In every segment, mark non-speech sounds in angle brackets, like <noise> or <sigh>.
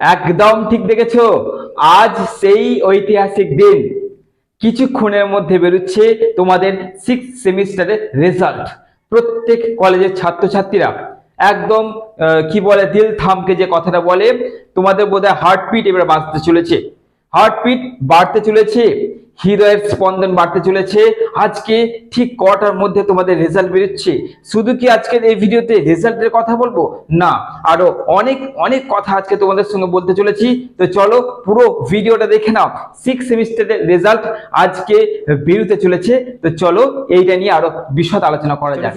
একদম ঠিক দেখেছ। আজ সেই ঐতিহাসিক দিন। কিছুক্ষণের মধ্যে বেরোচ্ছে তোমাদের সিক্স সেমিস্টারের রেজাল্ট প্রত্যেক কলেজের ছাত্রছাত্রীরা একদম কি বলে, দিল থামকে যে কথাটা বলে, তোমাদের বোধহয় হার্টপিট এবার বাঁচতে চলেছে। হার্টপিট বাড়তে চলেছে। হৃদয়ের স্পন্দন বাড়তে চলেছে। আজকে ঠিক কটার মধ্যে তোমাদের রেজাল্ট বেরোচ্ছে? শুধু কি আজকের এই ভিডিওতে রেজাল্টের কথা বলব? না, আরও অনেক অনেক কথা আজকে তোমাদের সঙ্গে বলতে চলেছি। তো চলো পুরো ভিডিওটা দেখে নাও। সিক্স সেমিস্টারের রেজাল্ট আজকে বেরোতে চলেছে। তো চলো এইটা নিয়ে আরও বিশদ আলোচনা করা যাক।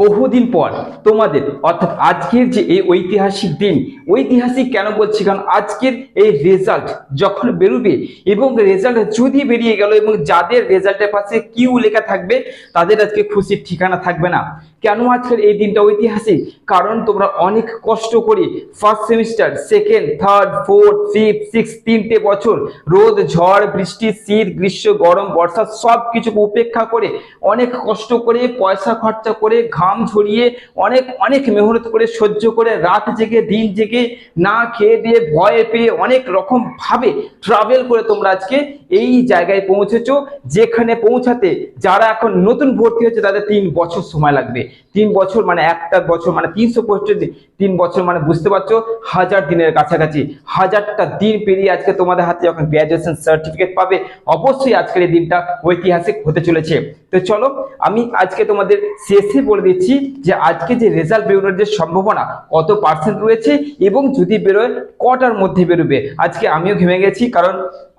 বহুদিন পর তোমাদের, অর্থাৎ আজকের যে এই ঐতিহাসিক দিন, ঐতিহাসিক কেন বলছি? কারণ আজকের এই রেজাল্ট যখন বেরোবে এবং রেজাল্ট যদি বেরিয়ে গেল এবং যাদের রেজাল্টের পাশে কিউ লেখা থাকবে, তাদের আজকে খুশির ঠিকানা থাকবে না। কেন আজকের এই দিনটা ঐতিহাসিক? কারণ তোমরা অনেক কষ্ট করে first semester second third fourth fifth six তিনটে বছর রোদ, ঝড়, বৃষ্টি, শীত, গ্রীষ্ম, গরম, বর্ষা সব কিছুকে উপেক্ষা করে অনেক কষ্ট করে পয়সা খরচা করে ঘাম ঝরিয়ে অনেক অনেক মেহনত করে সহ্য করে রাত জেগে, দিন জেগে না খেয়ে দিয়ে ভয়ে পেয়ে অনেক রকম ভাবে ট্রাভেল করে তোমরা আজকে এই জায়গায় পৌঁছেছো, যেখানে পৌঁছাতে যারা এখন নতুন ভর্তি হচ্ছে তাদের তিন বছর সময় লাগবে। তিন বছর মানে একটা বছর মানে তিনশো দিন। তিন বছর মানে বুঝতে পারছ, হাজার দিনের কাছাকাছি। হাজারটা দিন পেরিয়ে আজকে তোমাদের হাতে যখন গ্র্যাজুয়েশন সার্টিফিকেট পাবে, অবশ্যই আজকের এই দিনটা ঐতিহাসিক হতে চলেছে। তো চলো, আমি আজকে তোমাদের শেষে বলে দিচ্ছি যে আজকে যে রেজাল্ট বেরোনোর যে সম্ভাবনা, কত পার্সেন্ট রয়েছে এবং যদি বেরোয়, কটার মধ্যে বেরোবে? আজকে আমিও ঘেমে গেছি, কারণ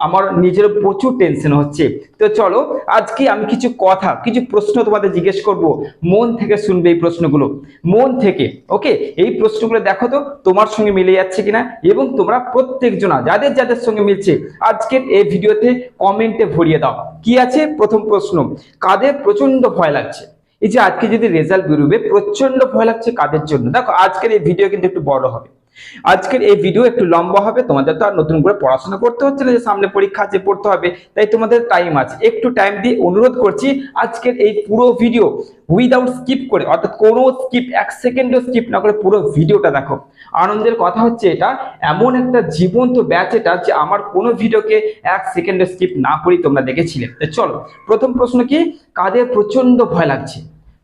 আমার নিজের প্রচুর টেনশন হচ্ছে। তো চলো, আজকে আমি কিছু কথা, কিছু প্রশ্ন তোমাদের জিজ্ঞেস করব। মন থেকে শুনবে এই প্রশ্নগুলো। মন থেকে, ওকে? এই প্রশ্নগুলো দেখো তো, তোমার সঙ্গে মিলে যাচ্ছে কিনা? এবং তোমরা প্রত্যেকজনা, যাদের যাদের সঙ্গে মিলছে, আজকের এই ভিডিওতে কমেন্টে ভরিয়ে দাও। কি আছে? প্রথম প্রশ্ন, কাদের প্রচণ্ড ভয় লাগছে? এই যে আজকে যদি রেজাল্ট বেরোবে প্রচণ্ড ভয় লাগছে কাদের জন্য? দেখো, আজকের এই ভিডিও কিন্তু একটু বড় হবে। আজকের এই ভিডিও একটু লম্বা হবে, তোমাদের তো আর নতুন করে পড়াশোনা করতে হচ্ছে না যে সামনে পরীক্ষা আছে, পড়তে হবে, তাই তোমাদের টাইম আছে। একটু টাইম দিয়ে অনুরোধ করছি, আজকের এই পুরো ভিডিও উইদাউট স্কিপ করে, অর্থাৎ কোনো স্কিপ এক সেকেন্ডও স্কিপ না করে পুরো ভিডিওটা দেখো। আনন্দের কথা হচ্ছে এটা, এমন একটা জীবন্ত ব্যাচ এটা যে আমার কোনো ভিডিওকে এক সেকেন্ডে স্কিপ না করেই তোমরা দেখেছিলে। চলো, প্রথম প্রশ্ন কি? কাদের প্রচণ্ড ভয় লাগছে?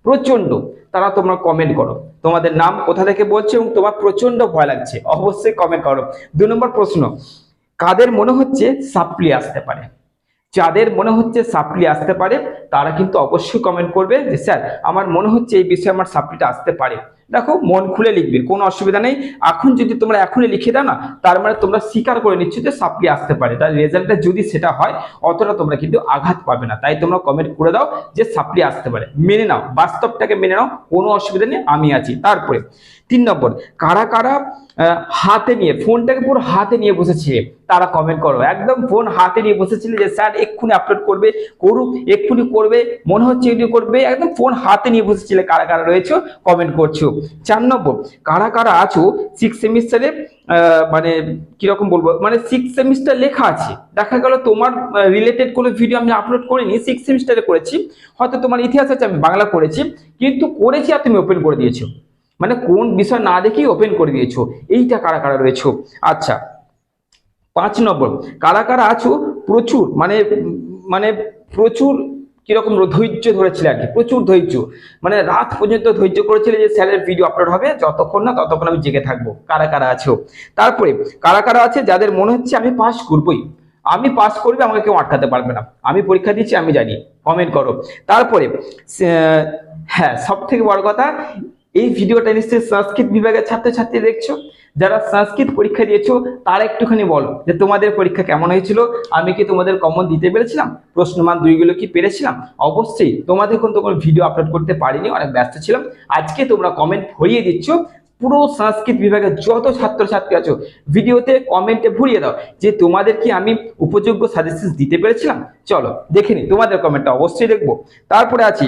প্রচণ্ড তারা তোমরা কমেন্ট করো। তোমাদের নাম কোথা থেকে বলছে এবং তোমার প্রচণ্ড ভয় লাগছে? অবশ্যই কমেন্ট করো। দু নম্বর প্রশ্ন, কাদের মনে হচ্ছে সাপ্লি আসতে পারে? যাদের মনে হচ্ছে সাপ্লি আসতে পারে, তারা কিন্তু অবশ্যই কমেন্ট করবে যে, স্যার, আমার মনে হচ্ছে এই বিষয়ে আমার সাপ্লিটা আসতে পারে। দেখো, মন খুলে লিখবে, কোনো অসুবিধা নেই। এখন যদি তোমরা এখনই লিখে দাও না, তার মানে তোমরা স্বীকার করে নিচ্ছ যে সাপ্লি আসতে পারে। তার রেজাল্টটা যদি সেটা হয়, অতটা তোমরা কিন্তু আঘাত পাবে না। তাই তোমরা কমেন্ট করে দাও যে সাপ্লি আসতে পারে। মেনে নাও, বাস্তবটাকে মেনে নাও, কোনো অসুবিধা নেই, আমি আছি। তারপরে, তিন নম্বর, কারা কারা হাতে নিয়ে, ফোনটাকে পুরো হাতে নিয়ে বসেছে, তারা কমেন্ট করো। একদম ফোন হাতে নিয়ে বসেছিলে যে, স্যার, এক্ষুনি আপলোড করবে, করুক, এক্ষুনি করবে, মনে হচ্ছে এগুলি করবে। একদম ফোন হাতে নিয়ে বসেছিলে, কারা কারা রয়েছে কমেন্ট করছ। চার নম্বর কারা কারা আছো? সিক্স সেমিস্টারে মানে কীরকম বলব? মানে সিক্স সেমিস্টার লেখা আছে। দেখা গেল তোমার রিলেটেড কোনো ভিডিও আমি আপলোড করিনি সিক্স সেমিস্টারে করেছি। হয়তো তোমার ইতিহাস আছে, আমি বাংলা করেছি কিন্তু করেছি আর তুমি ওপেন করে দিয়েছ। মানে কোন বিষয় না দেখেই ওপেন করে দিয়েছ? এইটা কারা কারা রয়েছো? আচ্ছা পাঁচ নম্বর কারা কারা আছো? প্রচুর মানে মানে প্রচুর কীরকম ধৈর্য ধরেছিলে আর কি? প্রচুর ধৈর্য। মানে রাত পর্যন্ত ধৈর্য করেছিল যে স্যারের ভিডিও আপলোড হবে, যতক্ষণ না ততক্ষণ আমি জেগে থাকব, কারা কারা আছো? তারপরে, কারা কারা আছে যাদের মনে হচ্ছে আমি পাস করবই? আমি পাস করবে, আমাকে কেউ আটকাতে পারবে না। আমি পরীক্ষা দিচ্ছি, আমি জানি। কমেন্ট করো। তারপরে হ্যাঁ সব থেকে বড় কথা এই ভিডিওটা নিশ্চয়ই সংস্কৃত বিভাগের ছাত্রছাত্রী দেখছ? যারা সংস্কৃত পরীক্ষা দিয়েছ, তারা একটুখানি বলো যে তোমাদের পরীক্ষা কেমন হয়েছিল? আমি কি তোমাদের কমন দিতে পেরেছিলাম? প্রশ্নমান দুইগুলো কি পেরেছিলাম? অবশ্যই তোমাদের কোন কোনো ভিডিও আপলোড করতে পারিনি, অনেক ব্যস্ত ছিলাম। আজকে তোমরা কমেন্ট ভরিয়ে দিচ্ছ, পুরো সংস্কৃত বিভাগের যত ছাত্রছাত্রী আছো, ভিডিওতে কমেন্টে ভরিয়ে দাও যে তোমাদের কি আমি উপযোগ্য সাজেশন দিতে পেরেছিলাম? চলো দেখে নি, তোমাদের কমেন্টটা অবশ্যই দেখব। তারপরে আছি।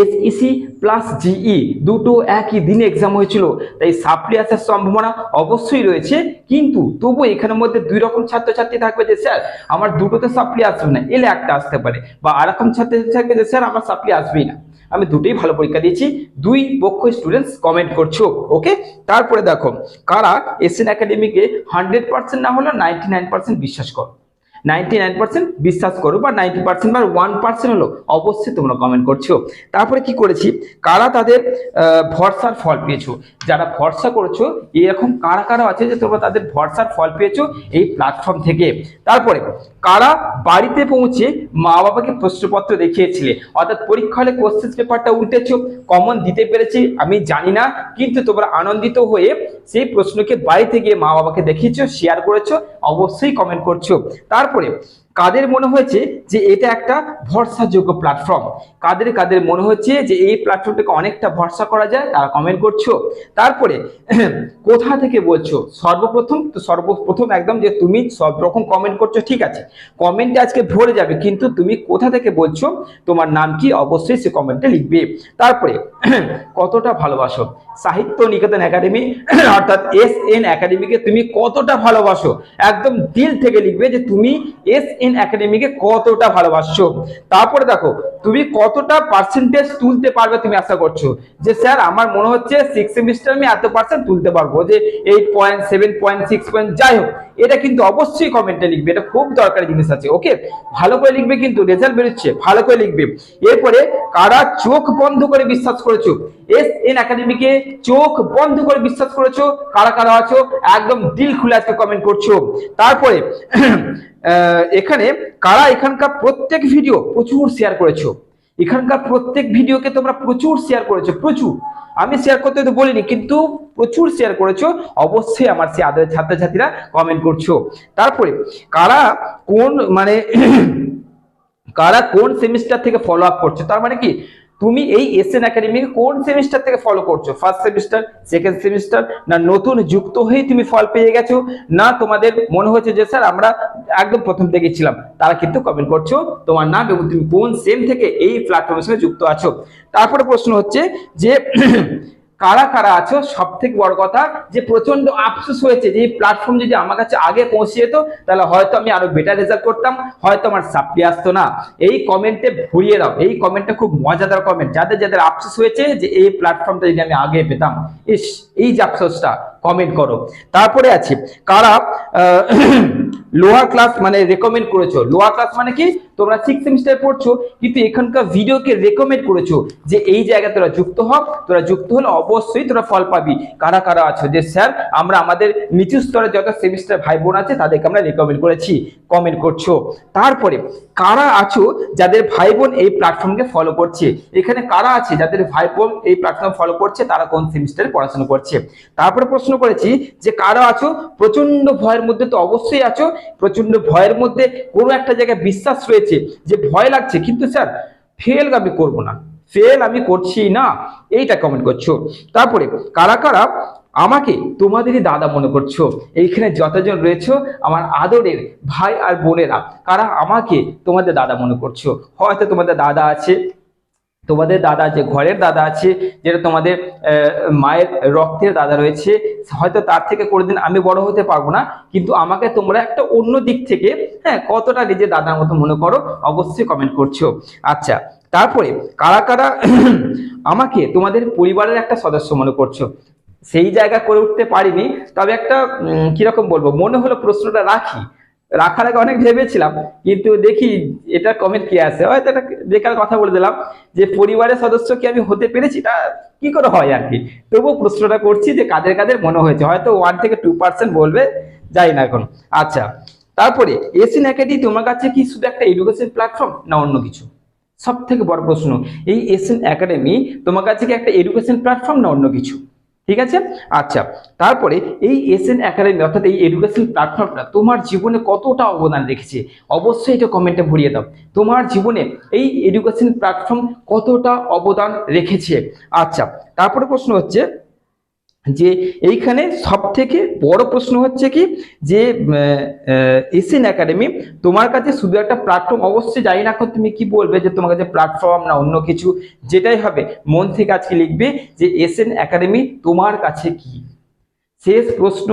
এসইসি প্লাস জিই দুটো একই দিনে এক্সাম হয়েছিল। তাই সাপ্লি আসার সম্ভাবনা অবশ্যই রয়েছে। কিন্তু তবু এখানের মধ্যে দুই রকম ছাত্রছাত্রী থাকবে যে, স্যার, আমার দুটোতে সাপ্লি আসবে না। এলে একটা আসতে পারে। বা আরেকম ছাত্রছাত্রী থাকবে যে, স্যার, আমার সাপ্লি আসবেই না। আমি দুটোই ভালো পরীক্ষা দিয়েছি। দুই পক্ষ স্টুডেন্টস কমেন্ট করছ ওকে তারপরে দেখো, কারা এসএন একাডেমিকে হান্ড্রেড পার্সেন্ট না হলেও নাইনটি নাইন পার্সেন্ট বিশ্বাস করো। নাইনটি নাইন পার্সেন্ট বিশ্বাস করো বা নাইনটি পার্সেন্ট বা ওয়ান পার্সেন্ট হলো অবশ্যই তোমরা কমেন্ট করছ। তারপরে কি করেছি? কারা তাদের ভরসার ফল পেয়েছ? যারা ভরসা করেছ, এরকম কারা কারা আছে যে তোমরা তাদের ভরসার ফল পেয়েছ এই প্ল্যাটফর্ম থেকে? তারপরে, কারা বাড়িতে পৌঁছে মা বাবাকে প্রশ্নপত্র দেখিয়েছিলে? অর্থাৎ পরীক্ষা হলে কোশ্চেন পেপারটা উল্টেছো কমন দিতে পেরেছি, আমি জানি না, কিন্তু তোমরা আনন্দিত হয়ে সেই প্রশ্নকে বাড়িতে গিয়ে মা বাবাকে দেখিয়েছো শেয়ার করেছ অবশ্যই কমেন্ট করছ। তারপরে কাদের মনে হয়েছে যে এটা একটা ভরসাযোগ্য প্ল্যাটফর্ম কাদের কাদের মনে হচ্ছে যে এই প্ল্যাটফর্মটাকে অনেকটা ভরসা করা যায়? তারা কমেন্ট করছ। তারপরে, <clears throat> কোথা থেকে বলছো? সর্বপ্রথম, তো সর্বপ্রথম একদম যে তুমি সব রকম কমেন্ট করছ, ঠিক আছে। কমেন্টে আজকে ভরে যাবে, কিন্তু তুমি কোথা থেকে বলছো? তোমার নাম কি? অবশ্যই সে কমেন্টে লিখবে। তারপরে, <clears throat> কতটা ভালোবাসো? সাহিত্য নিকেতন একাডেমি, <clears throat> অর্থাৎ এস এন একাডেমিকে তুমি কতটা ভালোবাসো? একদম দিল থেকে লিখবে যে তুমি এস এন একাডেমিকে কতটা ভালোবাসছো? তারপরে দেখো, তুমি কতটা পার্সেন্টেজ তুলতে পারবে তুমি আশা করছ? যে স্যার, আমার মনে হচ্ছে সিক্স সেমিস্টার আমি এত পার্সেন্ট তুলতে পারব, যে eight point seven point six point যাই হোক, এটা কিন্তু অবশ্যই কমেন্টে লিখবে, এটা খুব দরকারি জিনিস আছে ওকে ভালো করে লিখবে কিন্তু রেজাল্ট বেরোচ্ছে, ভালো করে লিখবে। এরপরে, কারা চোখ বন্ধ করে বিশ্বাস করেছ? এস এন একাডেমিকে চোখ বন্ধ করে বিশ্বাস করেছ? কারা কারা আছো? একদম দিল খুলে আজকে কমেন্ট করছ। তারপরে এখানে কারা এখানকার প্রত্যেক ভিডিও প্রচুর শেয়ার করেছ? এখানকার প্রত্যেক ভিডিওকে তোমরা প্রচুর শেয়ার করেছ, প্রচুর। আমি শেয়ার করতে তো বলিনি, কিন্তু প্রচুর শেয়ার করেছ। অবশ্যই আমার সে আদরের ছাত্রছাত্রীরা কমেন্ট করছ। তারপরে, কারা কোন মানে <clears throat> কারা কোন সেমিস্টার থেকে ফলো আপ করছ? তার মানে কি? তুমি এই এসএন একাডেমিকে কোন সেমিস্টার থেকে ফলো করছ? ফার্স্ট সেমিস্টার সেকেন্ড সেমিস্টার না নতুন যুক্ত হয়ে তুমি ফল পেয়ে গেছো? না তোমাদের মনে হয়েছে যে, স্যার, আমরা একদম প্রথম থেকে ছিলাম। তারা কিন্তু কমেন্ট করছ, তোমার নাম এবং তুমি কোন সেম থেকে এই প্ল্যাটফর্মের সঙ্গে যুক্ত আছো? তারপরে প্রশ্ন হচ্ছে যে কারা কারা আছো সব থেকে বড় কথা যে প্রচণ্ড আফসোস হয়েছে যে এই প্ল্যাটফর্ম যদি আমার কাছে আগে পৌঁছে যেত, তাহলে হয়তো আমি আরও বেটার রেজাল্ট করতাম, হয়তো আমার সাপ্লি আসতো না। এই কমেন্টে ভরিয়ে দাও, এই কমেন্টটা খুব মজাদার কমেন্ট যাদের যাদের আফসোস হয়েছে যে এই প্ল্যাটফর্মটা যদি আমি আগে পেতাম, ইস, এই যে আফসোসটা কমেন্ট করো। তারপরে আছে, কারা লোয়ার ক্লাস <clears throat> মানে রেকমেন্ড করেছ। লোয়ার ক্লাস মানে কি? তোমরা সিক্স সেমিস্টার পড়ছো, কিন্তু এখানকার ভিডিওকে রেকমেন্ড করেছ যে এই জায়গায় তোরা যুক্ত হ। তোরা যুক্ত হলে অবশ্যই তোরা ফল পাবি। কারা কারা আছো? যে স্যার, আমরা আমাদের নিচু স্তরে যত সেমিস্টার ভাই বোন আছে, তাদেরকে আমরা রেকমেন্ড করেছি কমেন্ট করছ। তারপরে, কারা আছো যাদের ভাই বোন এই প্ল্যাটফর্মকে ফলো করছে? এখানে কারা আছে যাদের ভাই বোন এই প্ল্যাটফর্ম ফলো করছে, তারা কোন সেমিস্টারে পড়াশোনা করছে? তারপরে প্রশ্ন করেছি যে কারা আছো? প্রচণ্ড ভয়ের মধ্যে তো অবশ্যই আছো। প্রচণ্ড ভয়ের মধ্যে কোনো একটা জায়গায় বিশ্বাস রয়েছে যে ভয় লাগছে। কিন্তু স্যার ফেল আমি করব না। ফেল আমি করছি না। এইটা কমেন্ট করছ। তারপরে, কারা কারা? আমাকে তোমাদেরই দাদা মনে করছ। এইখানে যতজন রয়েছো, আমার আদরের ভাই আর বোনেরা, কারা আমাকে তোমাদের দাদা মনে করছ? হয়তো তোমাদের দাদা আছে তোমাদের দাদা আছে ঘরের দাদা আছে, যেটা তোমাদের মায়ের রক্তের দাদা রয়েছে, হয়তো তার থেকে করে দিন আমি বড় হতে পারব না, কিন্তু আমাকে তোমরা একটা অন্য দিক থেকে হ্যাঁ কতটা নিজের দাদার মতো মনে করো, অবশ্যই কমেন্ট করছ। আচ্ছা তারপরে কারা কারা <clears throat> আমাকে তোমাদের পরিবারের একটা সদস্য মনে করছ? সেই জায়গা করে উঠতে পারিনি, তবে একটা কীরকম বলব, মনে হলো প্রশ্নটা রাখি। রাখার আগে অনেক ভেবেছিলাম, কিন্তু দেখি এটা কমেন্ট কি আছে? হয়তো এটা বেকার কথা বলে দিলাম, যে পরিবারের সদস্য কি আমি হতে পেরেছি? এটা কি করে হয় আর কি? তবুও প্রশ্নটা করছি যে কাদের কাদের মনে হয়েছে? হয়তো ওয়ান থেকে টু পার্সেন্ট বলবে, যাই না এখন। আচ্ছা তারপরে এসিন একাডেমি তোমার কাছে কি শুধু একটা এডুকেশন প্ল্যাটফর্ম না অন্য কিছু? সব থেকে বড় প্রশ্ন, এই এসএন একাডেমি তোমার কাছে কি একটা এডুকেশন প্ল্যাটফর্ম না অন্য কিছু? ঠিক আছে? আচ্ছা তারপরে এই এসএন একাডেমি অর্থাৎ এই এডুকেশন প্ল্যাটফর্মটা তোমার জীবনে কতটা অবদান রেখেছে? অবশ্যই এটা কমেন্টে ভরিয়ে দাও। তোমার জীবনে এই এডুকেশন প্ল্যাটফর্ম কতটা অবদান রেখেছে? আচ্ছা তারপরে প্রশ্ন হচ্ছে যে এইখানে সব থেকে বড় প্রশ্ন হচ্ছে কি, যে এশিয়ান একাডেমি তোমার কাছে শুধু একটা প্ল্যাটফর্ম অবশ্যই যাই না তুমি কি বলবে যে তোমার কাছে প্ল্যাটফর্ম না অন্য কিছু? যেটাই হবে, মন থেকে আজকে লিখবে যে এশিয়ান একাডেমি তোমার কাছে কি? শেষ প্রশ্ন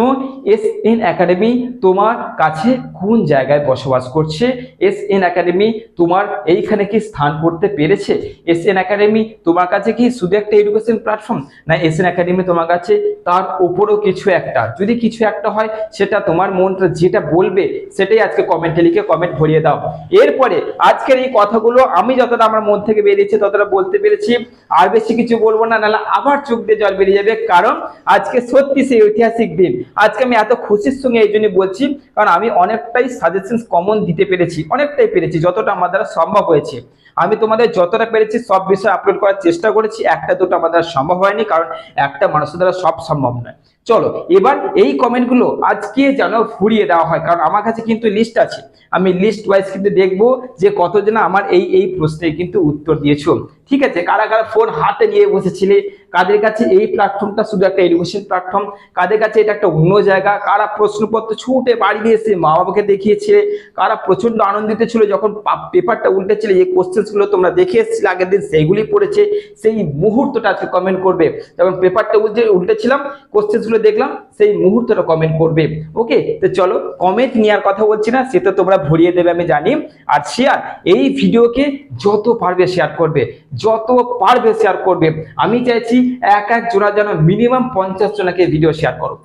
এস এন একাডেমি তোমার কাছে কোন জায়গায় বসবাস করছে? এস এন একাডেমি তোমার এইখানে কি স্থান করতে পেরেছে? এস এন একাডেমি তোমার কাছে কি শুধু একটা এডুকেশন প্ল্যাটফর্ম না এস এন একাডেমি তোমার কাছে তার উপরও কিছু একটা? যদি কিছু একটা হয়, সেটা তোমার মনটা যেটা বলবে, সেটাই আজকে কমেন্টে লিখে কমেন্ট ভরিয়ে দাও। এরপরে আজকের এই কথাগুলো আমি যতটা আমার মন থেকে বেরিয়েছে, ততটা বলতে পেরেছি। আর বেশি কিছু বলব না, নাহলে আবার চোখ দিয়ে জল বেরিয়ে যাবে। কারণ আজকে সত্যি সেই ঐতিহাসিক দিন। আজকে আমি এত খুশির সঙ্গে এই জন্য বলছি, কারণ আমি অনেকটাই সাজেশন কমন দিতে পেরেছি, অনেকটাই পেরেছি, যতটা আমার দ্বারা সম্ভব হয়েছে। আমি তোমাদের যতটা পেরেছি, সব বিষয় আপলোড করার চেষ্টা করেছি, একটা দুটো আমার দ্বারা সম্ভব হয়নি, কারণ একটা মানুষের দ্বারা সব সম্ভব নয়। চলো, এবার এই কমেন্টগুলো আজকে যেন ফুরিয়ে দেওয়া হয়, কারণ আমার কাছে কিন্তু লিস্ট আছে। আমি লিস্ট ওয়াইজ কিন্তু দেখব যে কতজন আমার এই এই প্রশ্নের কিন্তু উত্তর দিয়েছ। ঠিক আছে, কারা কারা ফোন হাতে নিয়ে বসেছিলে, কাদের কাছে এই প্ল্যাটফর্মটা শুধু একটা এডুকেশন প্ল্যাটফর্ম কাদের কাছে এটা একটা অন্য জায়গা, কারা প্রশ্নপত্র ছুটে বাড়ি দিয়ে এসে মা বাবাকে দেখিয়েছিলে, কারা প্রচণ্ড আনন্দিত ছিল যখন পেপারটা উল্টেছিল যে কোশ্চেন্সগুলো তোমরা দেখে এসেছিলে আগের দিন সেইগুলি পড়েছে, সেই মুহূর্তটা আজকে কমেন্ট করবে। যখন পেপারটা উল্টে, উল্টেছিলাম কোশ্চেন্সগুলো দেখলাম, সেই মুহূর্তটা কমেন্ট করবে। ওকে তো চলো কমেন্ট নেওয়ার কথা বলছি না সে তো তোমরা ভরিয়ে দেবে, আমি জানি। আর শেয়ার এই ভিডিওকে যত পারবে শেয়ার করবে। যত পারবে শেয়ার করবে। আমি চাইছি এক এক জোড়া যেন মিনিমাম পঞ্চাশ জনকে ভিডিও শেয়ার করো।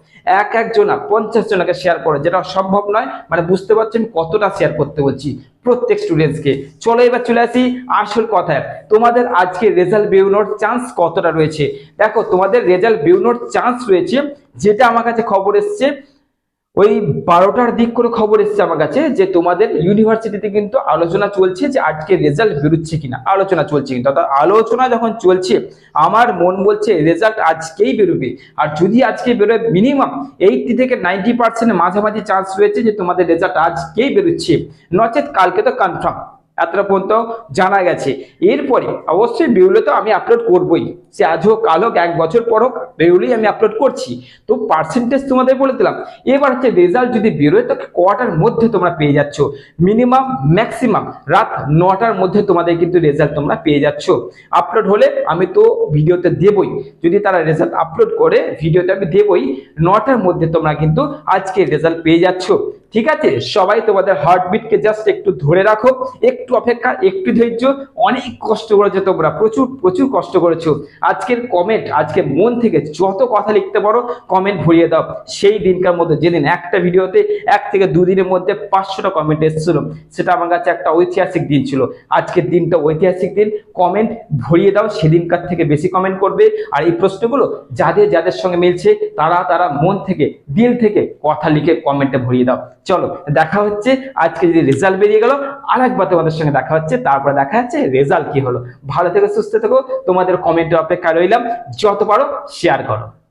এক এক জনা পঞ্চাশ জনকে শেয়ার করো, যেটা সম্ভব নয়। মানে বুঝতে পারছি আমি কতটা শেয়ার করতে বলছি প্রত্যেক স্টুডেন্টসকে চলো এবার চলে আসি আসল কথায়। তোমাদের আজকে রেজাল্ট বেরোনোর চান্স কতটা রয়েছে? দেখো, তোমাদের রেজাল্ট বেরোনোর চান্স রয়েছে, যেটা আমার কাছে খবর এসছে ওই বারোটার দিক করে খবর এসছে আমার কাছে যে তোমাদের ইউনিভার্সিটিতে কিন্তু আলোচনা চলছে যে আজকে রেজাল্ট বেরোচ্ছে কিনা। আলোচনা চলছে কিন্তু। অর্থাৎ আলোচনা যখন চলছে, আমার মন বলছে রেজাল্ট আজকেই বেরোবে। আর যদি আজকে বেরোয় মিনিমাম এইটটি থেকে নাইনটি পার্সেন্ট মাঝামাঝি চান্স রয়েছে যে তোমাদের রেজাল্ট আজকেই বেরোচ্ছে। নচেত কালকে তো কনফার্ম এতটা পর্যন্ত জানা গেছে। এরপরে অবশ্যই বেরোলে তো আমি আপলোড করবই। সে আজ হোক, কাল হোক, এক বছর পর হোক, বেরোলেই আমি আপলোড করছি। তো পার্সেন্টেজ তোমাদের বলে দিলাম। এবার হচ্ছে রেজাল্ট যদি বেরোয়, তো কটার মধ্যে তোমরা পেয়ে যাচ্ছ। মিনিমাম ম্যাক্সিমাম রাত নটার মধ্যে তোমাদের কিন্তু রেজাল্ট তোমরা পেয়ে যাচ্ছ। আপলোড হলে আমি তো ভিডিওতে দেবই। যদি তারা রেজাল্ট আপলোড করে, ভিডিওতে আমি দেবই, নটার মধ্যে তোমরা কিন্তু আজকে রেজাল্ট পেয়ে যাচ্ছ। ঠিক আছে? সবাই তোমাদের হার্টবিটকে জাস্ট একটু ধরে রাখো, একটু অপেক্ষা, একটু ধৈর্য। অনেক কষ্ট করেছ তোমরা, প্রচুর প্রচুর কষ্ট করেছ। আজকের কমেন্ট আজকে মন থেকে যত কথা লিখতে পারো কমেন্ট ভরিয়ে দাও। সেই দিনকার মধ্যে, যেদিন একটা ভিডিওতে এক থেকে দুদিনের মধ্যে পাঁচশোটা কমেন্ট এসেছিল, সেটা আমার কাছে একটা ঐতিহাসিক দিন ছিল। আজকের দিনটা ঐতিহাসিক দিন। কমেন্ট ভরিয়ে দাও, সেদিনকার থেকে বেশি কমেন্ট করবে। আর এই প্রশ্নগুলো যাদের যাদের সঙ্গে মিলছে, তারা তারা মন থেকে, দিল থেকে কথা লিখে কমেন্টে ভরিয়ে দাও। চলো, দেখা হচ্ছে। আজকে যদি রেজাল্ট বেরিয়ে গেল, আরেকবার তোমাদের সঙ্গে দেখা হচ্ছে। তারপর দেখা যাচ্ছে রেজাল্ট কি হলো। ভালো থেকে, সুস্থ থেকো। তোমাদের কমেন্টের অপেক্ষা রইলাম। যত পারো শেয়ার করো।